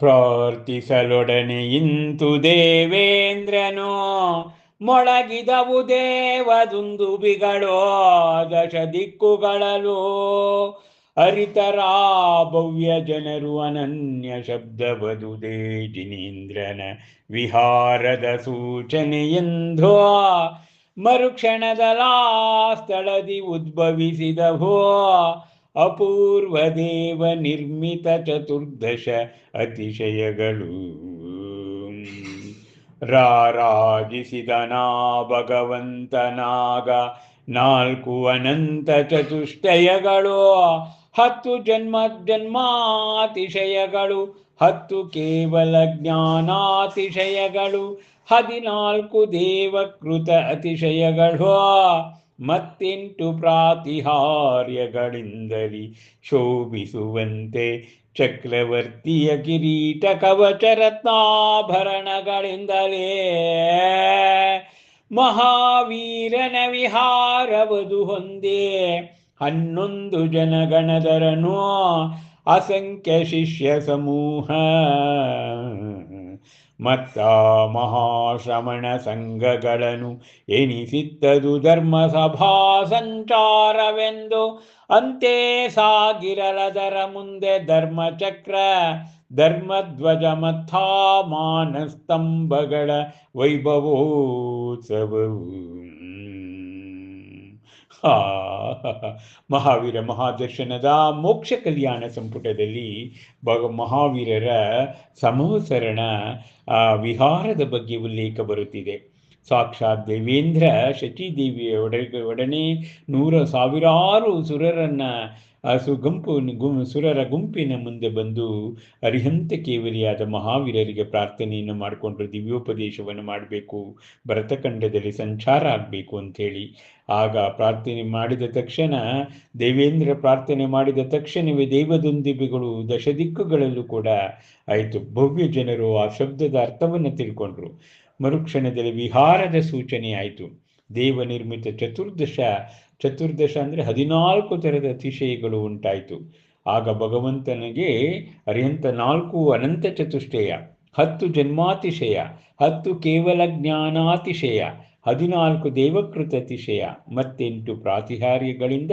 ಪ್ರಾರ್ಥಿಸಲೊಡನೆ ಇಂತು ದೇವೇಂದ್ರನು ಮೊಳಗಿದವು ದೇವದುಂದುಬಿಗಳೋ ದಶ ದಿಕ್ಕುಗಳಲು. ಹರಿತರ ಭವ್ಯ ಜನರು ಅನನ್ಯ ಶಬ್ದವದುದೇ ಜಿನೇಂದ್ರನ ವಿಹಾರದ ಸೂಚನೆಯೆಂದೋ ಮರುಕ್ಷಣದಲಾ ಸ್ಥಳದಿ ಉದ್ಭವಿಸಿದವೋ. ಅಪೂರ್ವ ದೇವ ನಿರ್ಮಿತ ಚತುರ್ದಶ ಅತಿಶಯಗಳು. ರಾರಾಜಿಸಿದನಾ ಭಗವಂತನಾಗ ನಾಲ್ಕು ಅನಂತ ಚತುಷ್ಟಯಗಳು. ಹತ್ತು ಜನ್ಮ ಜನ್ಮಾತಿಶಯಗಳು. ಹತ್ತು ಕೇವಲ ಜ್ಞಾನಾತಿಶಯಗಳು. ಹದಿನಾಲ್ಕು ದೇವಕೃತ ಅತಿಶಯಗಳು. ಮತ್ತೆಂಟು ಪ್ರಾತಿಹಾರ್ಯಗಳಿಂದಲಿ ಶೋಭಿಸುವಂತೆ ಚಕ್ರವರ್ತಿಯ ಕಿರೀಟ ಕವಚ ರತ್ನಾಭರಣಗಳಿಂದಲೇ ಮಹಾವೀರನ ವಿಹಾರವದು ಹೊಂದೇ ಹನ್ನೊಂದು ಜನಗಣದರನು ಅಸಂಖ್ಯ ಶಿಷ್ಯ ಸಮೂಹ. ಮತ್ತ ಮಹಾಶ್ರಮಣ ಸಂಘಗಳನ್ನು ಎನಿಸಿತ್ತದು ಧರ್ಮ ಸಭಾ ಸಂಚಾರವೆಂದು. ಅಂತೆ ಸಾಗಿರಲದರ ಮುಂದೆ ಧರ್ಮಚಕ್ರ, ಧರ್ಮಧ್ವಜ ಮಥಾ ಮಾನಸ್ತಂಭಗಳ ವೈಭವೋತ್ಸವವು. ಆ ಮಹಾವೀರ ಮಹಾದರ್ಶನದ ಮೋಕ್ಷ ಕಲ್ಯಾಣ ಸಂಪುಟದಲ್ಲಿ ಭಗ ಮಹಾವೀರರ ಸಮವಸರಣ ವಿಹಾರದ ಬಗ್ಗೆ ಉಲ್ಲೇಖ ಬರುತ್ತಿದೆ. ಸಾಕ್ಷಾತ್ ದೇವೇಂದ್ರ ಶಚಿದೇವಿಯ ಒಡ, ಒಡನೆ ನೂರ ಸಾವಿರಾರು ಸುರರನ್ನ ಸುಗುಂಪು ಗು ಸುರರ ಗುಂಪಿನ ಮುಂದೆ ಬಂದು ಅರಿಹಂತ ಕೇವರಿಯಾದ ಮಹಾವೀರರಿಗೆ ಪ್ರಾರ್ಥನೆಯನ್ನು ಮಾಡಿಕೊಂಡು ದಿವ್ಯೋಪದೇಶವನ್ನು ಮಾಡಬೇಕು, ಭರತಖಂಡದಲ್ಲಿ ಸಂಚಾರ ಆಗಬೇಕು ಅಂಥೇಳಿ. ಆಗ ಪ್ರಾರ್ಥನೆ ಮಾಡಿದ ತಕ್ಷಣ, ದೇವೇಂದ್ರ ಪ್ರಾರ್ಥನೆ ಮಾಡಿದ ತಕ್ಷಣವೇ ದಶ ದಿಕ್ಕುಗಳಲ್ಲೂ ಕೂಡ ಆಯಿತು. ಭವ್ಯ ಜನರು ಆ ಶಬ್ದದ ಅರ್ಥವನ್ನು ತಿಳ್ಕೊಂಡ್ರು. ಮರುಕ್ಷಣದಲ್ಲಿ ವಿಹಾರದ ಸೂಚನೆ ಆಯಿತು. ದೇವ ನಿರ್ಮಿತ ಚತುರ್ದಶ ಚತುರ್ದಶ ಅಂದರೆ ಹದಿನಾಲ್ಕು ಥರದ ಅತಿಶಯಗಳು ಉಂಟಾಯಿತು. ಆಗ ಭಗವಂತನಿಗೆ ಅರಿಯಂತ ನಾಲ್ಕು ಅನಂತ ಚತುಷ್ಟಯ, ಹತ್ತು ಜನ್ಮಾತಿಶಯ, ಹತ್ತು ಕೇವಲ ಜ್ಞಾನಾತಿಶಯ, ಹದಿನಾಲ್ಕು ದೇವಕೃತ ಅತಿಶಯ, ಮತ್ತೆಂಟು ಪ್ರಾತಿಹಾರ್ಯಗಳಿಂದ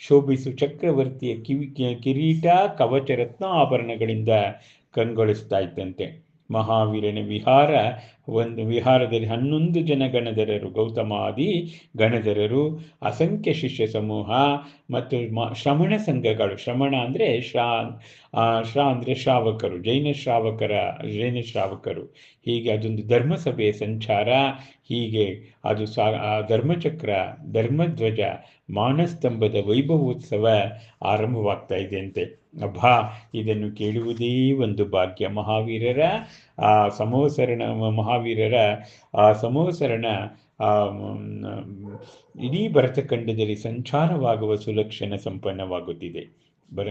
ಶೋಭಿಸು ಚಕ್ರವರ್ತಿಯ ಕಿವಿ ಕಿರೀಟ, ಕವಚ, ರತ್ನ ಆಭರಣಗಳಿಂದ ಕಂಗೊಳಿಸ್ತಾ ಇದ್ದಂತೆ. ಮಹಾವೀರನ ವಿಹಾರ ಒಂದು ವಿಹಾರದಲ್ಲಿ ಹನ್ನೊಂದು ಜನ ಗಣಧರರು, ಗೌತಮಾದಿ ಗಣಧರರು, ಅಸಂಖ್ಯ ಶಿಷ್ಯ ಸಮೂಹ ಮತ್ತು ಶ್ರಮಣ ಸಂಘಗಳು. ಶ್ರಮಣ ಅಂದರೆ ಶ್ರಾ ಶ್ರಾ ಅಂದರೆ ಶ್ರಾವಕರು, ಜೈನ ಶ್ರಾವಕರ, ಜೈನ ಶ್ರಾವಕರು. ಹೀಗೆ ಅದೊಂದು ಧರ್ಮಸಭೆಯ ಸಂಚಾರ. ಹೀಗೆ ಅದು ಸಾ ಧರ್ಮಚಕ್ರ, ಧರ್ಮಧ್ವಜ, ಮಾನಸ್ತಂಭದ ವೈಭವೋತ್ಸವ ಆರಂಭವಾಗ್ತಾ ಇದೆ ಅಂತೆ. ಅಬ್ಬಾ, ಇದನ್ನು ಕೇಳುವುದೇ ಒಂದು ಭಾಗ್ಯ ಮಹಾವೀರರ. ಆ, ಸಮವಸರಣ ಮಹಾವೀರರ ಆ ಸಮವಸರಣ ಇಡೀ ಭರತಖಂಡದಲ್ಲಿ ಸಂಚಾರವಾಗುವ ಸುಲಕ್ಷಣ ಸಂಪನ್ನವಾಗುತ್ತಿದೆ. ಬರ